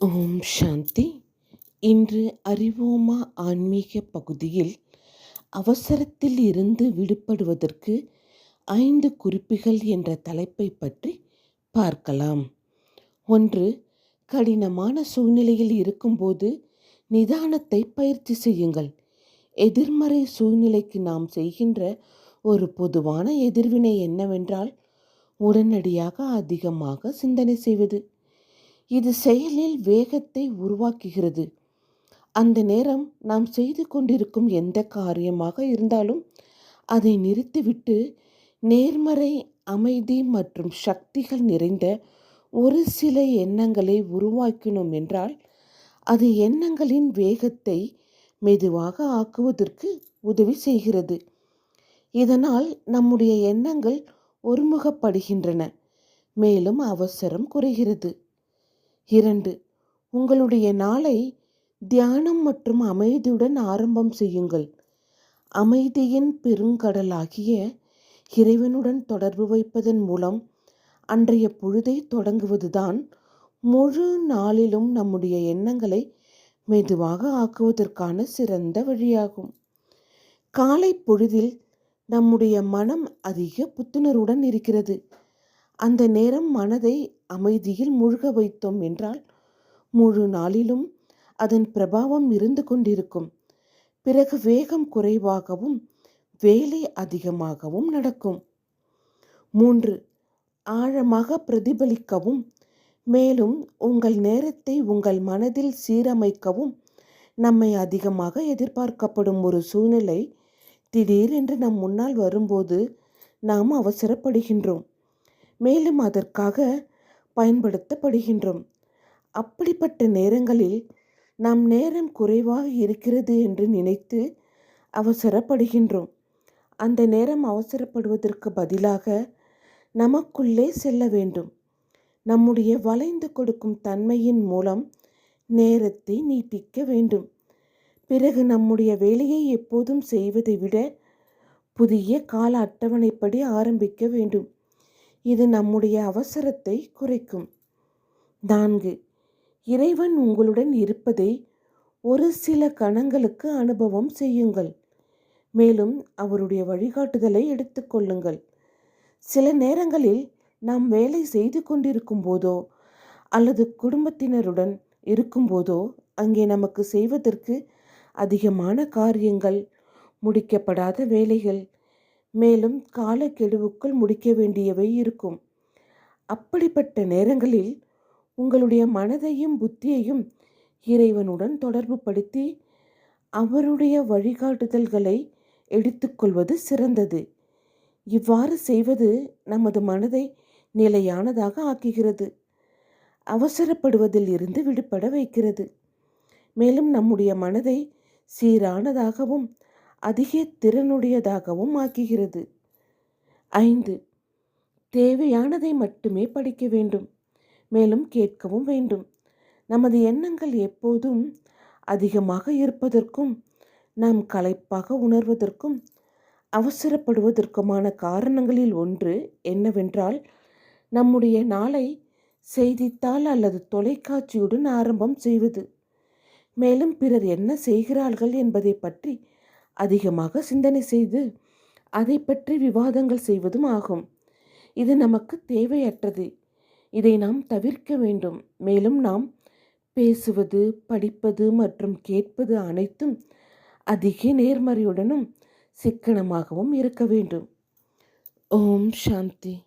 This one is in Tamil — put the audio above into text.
ஓம் சாந்தி. இன்று அறிவோமா ஆன்மீக பகுதியில் அவசரத்தில் இருந்து விடுபடுவதற்கு ஐந்து குறிப்புகள் என்ற தலைப்பை பற்றி பார்க்கலாம். ஒன்று கடினமான சூழ்நிலையில் இருக்கும்போது நிதானத்தை பயிற்சி செய்யுங்கள். எதிர்மறை சூழ்நிலைக்கு நாம் செய்கின்ற ஒரு பொதுவான எதிர்வினை என்னவென்றால் உடனடியாக அதிகமாக சிந்தனை செய்வது. இது செயலில் வேகத்தை உருவாக்குகிறது. அந்த நேரம் நாம் செய்து கொண்டிருக்கும் எந்த காரியமாக இருந்தாலும் அதை நிறுத்திவிட்டு நேர்மறை அமைதி மற்றும் சக்திகள் நிறைந்த ஒரு சில எண்ணங்களை உருவாக்கினோம் என்றால் அது எண்ணங்களின் வேகத்தை மெதுவாக ஆக்குவதற்கு உதவி செய்கிறது. இதனால் நம்முடைய எண்ணங்கள் ஒருமுகப்படுகின்றன மேலும் அவசரம் குறைகிறது. இரண்டு உங்களுடைய நாளை தியானம் மற்றும் அமைதியுடன் ஆரம்பம் செய்யுங்கள். அமைதியின் பெருங்கடலாகிய இறைவனுடன் தொடர்பு வைப்பதன் மூலம் அன்றைய பொழுதை தொடங்குவதுதான் முழு நாளிலும் நம்முடைய எண்ணங்களை மெதுவாக ஆக்குவதற்கான சிறந்த வழியாகும். காலை பொழுதில் நம்முடைய மனம் அதிக புத்துணர்வுடன் இருக்கிறது. அந்த நேரம் மனதை அமைதியில் முழுக வைத்தோம் என்றால் முழு நாளிலும் அதன் பிரபாவம் இருந்து கொண்டிருக்கும். பிறகு வேகம் குறைவாகவும் வேலை அதிகமாகவும் நடக்கும். மூன்று ஆழமாக பிரதிபலிக்கவும். மேலும் உங்கள் நேரத்தை உங்கள் மனதில் சீரமைக்கவும். நம்மை அதிகமாக எதிர்பார்க்கப்படும் ஒரு சூழ்நிலை திடீரென்று நம் முன்னால் வரும்போது நாம் அவசரப்படுகின்றோம். மேலும் அதற்காக பயன்படுத்தப்படுகின்றோம். அப்படிப்பட்ட நேரங்களில் நம் நேரம் குறைவாக இருக்கிறது என்று நினைத்து அவசரப்படுகின்றோம். அந்த நேரம் அவசரப்படுவதற்கு பதிலாக நமக்குள்ளே செல்ல வேண்டும். நம்முடைய வளைந்து கொடுக்கும் தன்மையின் மூலம் நேரத்தை நீட்டிக்க வேண்டும். பிறகு நம்முடைய வேலையை எப்போதும் செய்வதை விட புதிய கால அட்டவணைப்படி ஆரம்பிக்க வேண்டும். இது நம்முடைய அவசரத்தை குறைக்கும். நான்கு இறைவன் உங்களுடன் இருப்பதை ஒரு சில கணங்களுக்கு அனுபவம் செய்யுங்கள். மேலும் அவருடைய வழிகாட்டுதலை எடுத்துக்கொள்ளுங்கள் சில நேரங்களில் நாம் வேலை செய்து கொண்டிருக்கும் போதோ அல்லது குடும்பத்தினருடன் இருக்கும்போதோ அங்கே நமக்கு செய்வதற்கு அதிகமான காரியங்கள் முடிக்கப்படாத வேலைகள் மேலும் காலக்கெடுவுக்குள் முடிக்க வேண்டியவை இருக்கும். அப்படிப்பட்ட நேரங்களில் உங்களுடைய மனதையும் புத்தியையும் இறைவனுடன் தொடர்பு படுத்தி அவருடைய வழிகாட்டுதல்களை எடுத்துக்கொள்வது சிறந்தது. இவ்வாறு செய்வது நமது மனதை நிலையானதாக ஆக்குகிறது. அவசரப்படுவதில் இருந்து விடுபட வைக்கிறது. மேலும் நம்முடைய மனதை சீரானதாகவும் அதிக திறனுடையதாகவும் ஆக்குகிறது. ஐந்து தேவையானதை மட்டுமே படிக்க வேண்டும். மேலும் கேட்கவும் வேண்டும். நமது எண்ணங்கள் எப்போதும் அதிகமாக இருப்பதற்கும் நாம் களைப்பாக உணர்வதற்கும் அவசரப்படுவதற்குமான காரணங்களில் ஒன்று என்னவென்றால் நம்முடைய நாளை செய்தித்தாள் அல்லது தொலைக்காட்சியுடன் ஆரம்பம் செய்வது. மேலும் பிறர் என்ன செய்கிறார்கள் என்பதை பற்றி அதிகமாக சிந்தனை செய்து அதை பற்றி விவாதங்கள் செய்வதும் ஆகும். இது நமக்கு தேவையற்றது. இதை நாம் தவிர்க்க வேண்டும். மேலும் நாம் பேசுவது படிப்பது மற்றும் கேட்பது அனைத்தும் அதிக நேர்மறையுடனும் சிக்கனமாகவும் இருக்க வேண்டும். ஓம் சாந்தி.